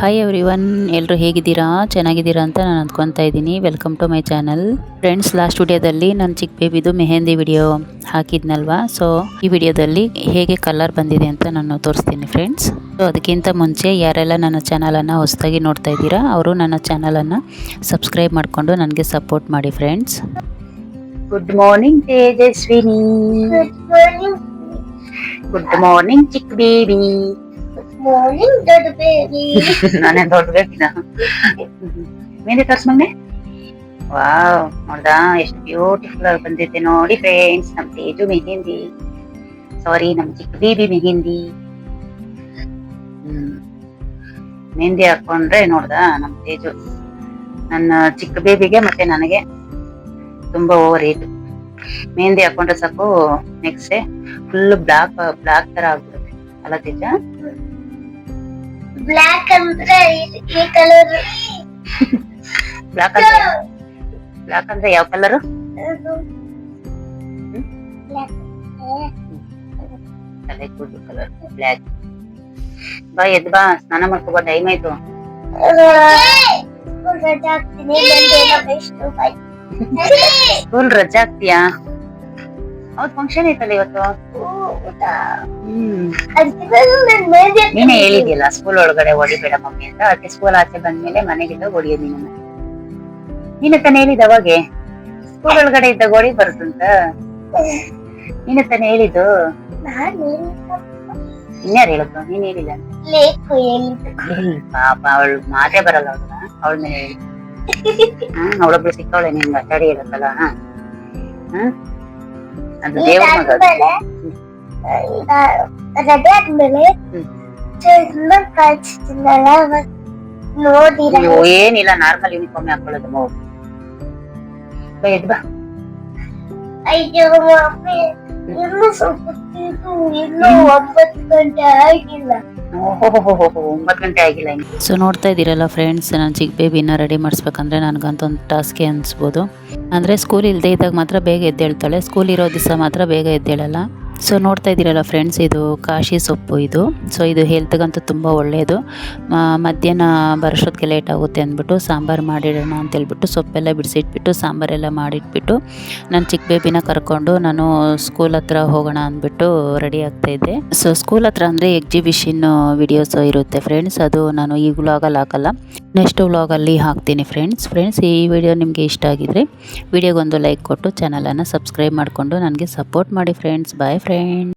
Hi every one ಎಲ್ಲರೂ ಹೇಗಿದ್ದೀರಾ? ಚೆನ್ನಾಗಿದ್ದೀರಾ ಅಂತ ನಾನು ಅಂದ್ಕೊತಾ ಇದ್ದೀನಿ. Welcome to my channel friends last ವಿಡಿಯೋದಲ್ಲಿ ನಾನು ಚಿಕ್ಕ ಬೇಬಿದು ಮೆಹಂದಿ ವಿಡಿಯೋ ಹಾಕಿದ್ನಲ್ವಾ? ಸೊ ಈ ವಿಡಿಯೋದಲ್ಲಿ ಹೇಗೆ ಕಲರ್ ಬಂದಿದೆ ಅಂತ ನಾನು ತೋರಿಸ್ತೀನಿ ಫ್ರೆಂಡ್ಸ್ ಸೊ ಅದಕ್ಕಿಂತ ಮುಂಚೆ ಯಾರೆಲ್ಲ ನನ್ನ ಚಾನಲನ್ನು ಹೊಸದಾಗಿ ನೋಡ್ತಾ ಇದ್ದೀರಾ ಅವರು ನನ್ನ ಚಾನಲನ್ನು ಸಬ್ಸ್ಕ್ರೈಬ್ ಮಾಡಿಕೊಂಡು ನನಗೆ ಸಪೋರ್ಟ್ ಮಾಡಿ friends good morning Tejaswini. Good morning ಚಿಕ್ಕ ಬೇಬಿ ಮಾರ್ನಿಂಗ್ ದೊಡ್ಡ ಬೇಬಿ ನಾನೇ ದೊಡ್ಡ ಬೇಬಿನ ಮೇಲೆ ತೋರ್ಸ್ ಮಗ್ನೆ ವಾವ್, ನೋಡ್ದಾ, ಎಷ್ಟು ಬ್ಯೂಟಿಫುಲ್ ಆಗಿ ಬಂದಿದೆ ನೋಡಿ ಫ್ರೆಂಡ್ಸ್ ನಮ್ಮ ತೇಜು ಮೆಹಿಂದಿ. ಸಾರಿ ನಮ್ ಚಿಕ್ಕ ಬೇಬಿ ಮೆಹಂದಿ. ಮೆಹಂದಿ ಹಾಕೊಂಡ್ರೆ ನೋಡ್ದಾ ನಮ್ಮ ತೇಜು. ನನ್ನ ಚಿಕ್ಕ ಬೇಬಿಗೆ ಮತ್ತೆ ನನಗೆ ತುಂಬಾ ಓವರ್ ಏಟ್ ಮೆಹಂದಿ ಹಾಕೊಂಡ್ರೆ ಸಾಕು next day full black black ತರ ಆಗ್ಬಿಡುತ್ತೆ. ಅಲ್ಲ ತೇಜ? ಬ್ಲಾಕ್ ಅಂದ್ರೆ ಈ- ಈ ಕಲರ್ ಬ್ಲಾಕ್ ಅಂದ್ರೆ ಬ್ಲಾಕ್ ಅಂದ್ರೆ ಯಾವ ಕಲರ್ ತಲೆ ಕೂದಲು ಕಲರ್ ಬ್ಲ್ಯಾಕ್ ಬಾ ಎದ್ ಬಾ. ಸ್ನಾನ ಮಾಡ್ಕೊ ಬಾ ಟೈಮ್ ಆಯ್ತು ರಜೆ ಹಾಕ್ತೀನಿ ನಂದೇನೋ ಬೆಸ್ಟ್ ಬಾಯ್ ಸ್ಕೂಲ್ ರಜಾ ಆಗ್ತೀಯಾ? ಹೌದ್? ಫಂಕ್ಷನ್ ಐತಲ್ಲ ಇವತ್ತು ನನ್ ಹೇಳಿದ್ಯಲ್ಲ ಸ್ಕೂಲ್ ಒಳಗಡೆ ಹೊಡಿಬೇಡ ಮಮ್ಮಿ ಅಂತ. ಅದಕ್ಕೆ ಸ್ಕೂಲ್ ಆಚೆ ಬಂದ್ಮೇಲೆ ಮನೆಗಿಂದ ಹೊಡಿಯೋದು ನೀನು ನೀನು ತಾನೇ ಹೇಳಿದ ಅವಾಗೆ? ಸ್ಕೂಲ್ ಒಳಗಡೆ ಇದ್ದಾಗ ಹೊಡಿ ಬರುತ್ತಂತ ನೀನು ತಾನೇ ಹೇಳಿದ್ದು? ಇನ್ಯಾರು ಹೇಳುದು? ನೀನ್ ಹೇಳಿಲ್ಲ. ಪಾಪ ಅವಳು ಮಾತೆ ಬರಲ್ಲ ಅವಳ ಅವಳ ಮೇಲೆ ಹೇಳಿ. ಹ್ಮ್ ಅವಳೊಬ್ಳು ಸಿಕ್ಕವಳೆ ನಿಮ್ಗೆ ಸರಿ ಇರುತ್ತಲ್ಲ. ಹ್ಮ್ ಅದು ದೇವ್ರ ಮಗ ಅದು. ಇದಾದ್ಮೇಲೆ ರಜೆ ಆದ್ಮೇಲೆ ಹ್ಮ್. ಚಸ್ಮಾ ಕಳ್ಸಿದ್ನಲ್ಲ ಅವತ್ ನೋಡಿರ ಅಯ್ಯೋ ಏನಿಲ್ಲ ನಾರ್ಮಲ್ ಯೂನಿಫಾರ್ಮ್ ಹಾಕೊಳ್ಳೋದು ಮಗು ಬಾ ಎದ್ದು ಬಾ ಅಯ್ಯೋ ಮಮ್ಮಿ ಇನ್ನು ಸ್ವಲ್ಪ ಹೊತ್ತಿದ್ದು ಇನ್ನು ಒಂಬತ್ತು ಗಂಟೆ ಆಗಿಲ್ಲ. ಓಹೋ ಒಂಬತ್ತು ಗಂಟೆ ಆಗಿಲ್ಲ ಸೊ ನೋಡ್ತಾ ಇದ್ದೀರಲ್ಲ ಫ್ರೆಂಡ್ಸ್ ನಾನು ಚಿಕ್ಕ ಬೇಬಿನ ರೆಡಿ ಮಾಡಿಸ್ಬೇಕಂದ್ರೆ ನನಗಂತೊಂದು ಟಾಸ್ಕೆ ಅನಿಸ್ಬೋದು. ಅಂದರೆ ಸ್ಕೂಲ್ ಇಲ್ಲದೆ ಇದ್ದಾಗ ಮಾತ್ರ ಬೇಗ ಎದ್ದೇಳ್ತಾಳೆ. ಸ್ಕೂಲ್ ಇರೋ ದಿವಸ ಮಾತ್ರ ಬೇಗ ಎದ್ದೇಳಲ್ಲ. ಸೊ ನೋಡ್ತಾ ಇದ್ದೀರಲ್ಲ ಫ್ರೆಂಡ್ಸ್ ಇದು ಕಾಶಿ ಸೊಪ್ಪು ಇದು. ಸೊ ಇದು ಹೆಲ್ತ್ಗಂತೂ ತುಂಬ ಒಳ್ಳೆಯದು ಮಧ್ಯಾಹ್ನ ಬರೋಷ್ಟೊತ್ತಿಗೆ ಲೇಟ್ ಆಗುತ್ತೆ ಅಂದ್ಬಿಟ್ಟು ಸಾಂಬಾರು ಮಾಡಿಡೋಣ ಅಂತೇಳ್ಬಿಟ್ಟು ಸೊಪ್ಪೆಲ್ಲ ಬಿಡಿಸಿಟ್ಬಿಟ್ಟು ಸಾಂಬಾರೆಲ್ಲ ಮಾಡಿಟ್ಬಿಟ್ಟು ನಾನು ಚಿಕ್ಕ ಬೇಬಿನ ಕರ್ಕೊಂಡು ನಾನು ಸ್ಕೂಲ್ ಹತ್ರ ಹೋಗೋಣ ಅಂದ್ಬಿಟ್ಟು ರೆಡಿ ಆಗ್ತಾ ಇದ್ದೆ. ಸೊ ಸ್ಕೂಲ್ ಹತ್ರ ಅಂದರೆ ಎಕ್ಸಿಬಿಷನ್ ವಿಡಿಯೋಸ್ ಇರುತ್ತೆ ಫ್ರೆಂಡ್ಸ್ ಅದು ನಾನು ಈಗಲೂ ಆಗಲ್ಲ ಹಾಕಲ್ಲ ನೆಕ್ಸ್ಟ್ ವ್ಲಾಗಲ್ಲಿ ಹಾಕ್ತೀನಿ ಫ್ರೆಂಡ್ಸ್ ಫ್ರೆಂಡ್ಸ್ ಈ ವಿಡಿಯೋ ನಿಮಗೆ ಇಷ್ಟ ಆಗಿದ್ರೆ ವಿಡಿಯೋಗೊಂದು ಲೈಕ್ ಕೊಟ್ಟು ಚಾನಲನ್ನು ಸಬ್ಸ್ಕ್ರೈಬ್ ಮಾಡಿಕೊಂಡು ನನಗೆ ಸಪೋರ್ಟ್ ಮಾಡಿ ಫ್ರೆಂಡ್ಸ್ ಬಾಯ್ ಫ್ರೆಂಡ್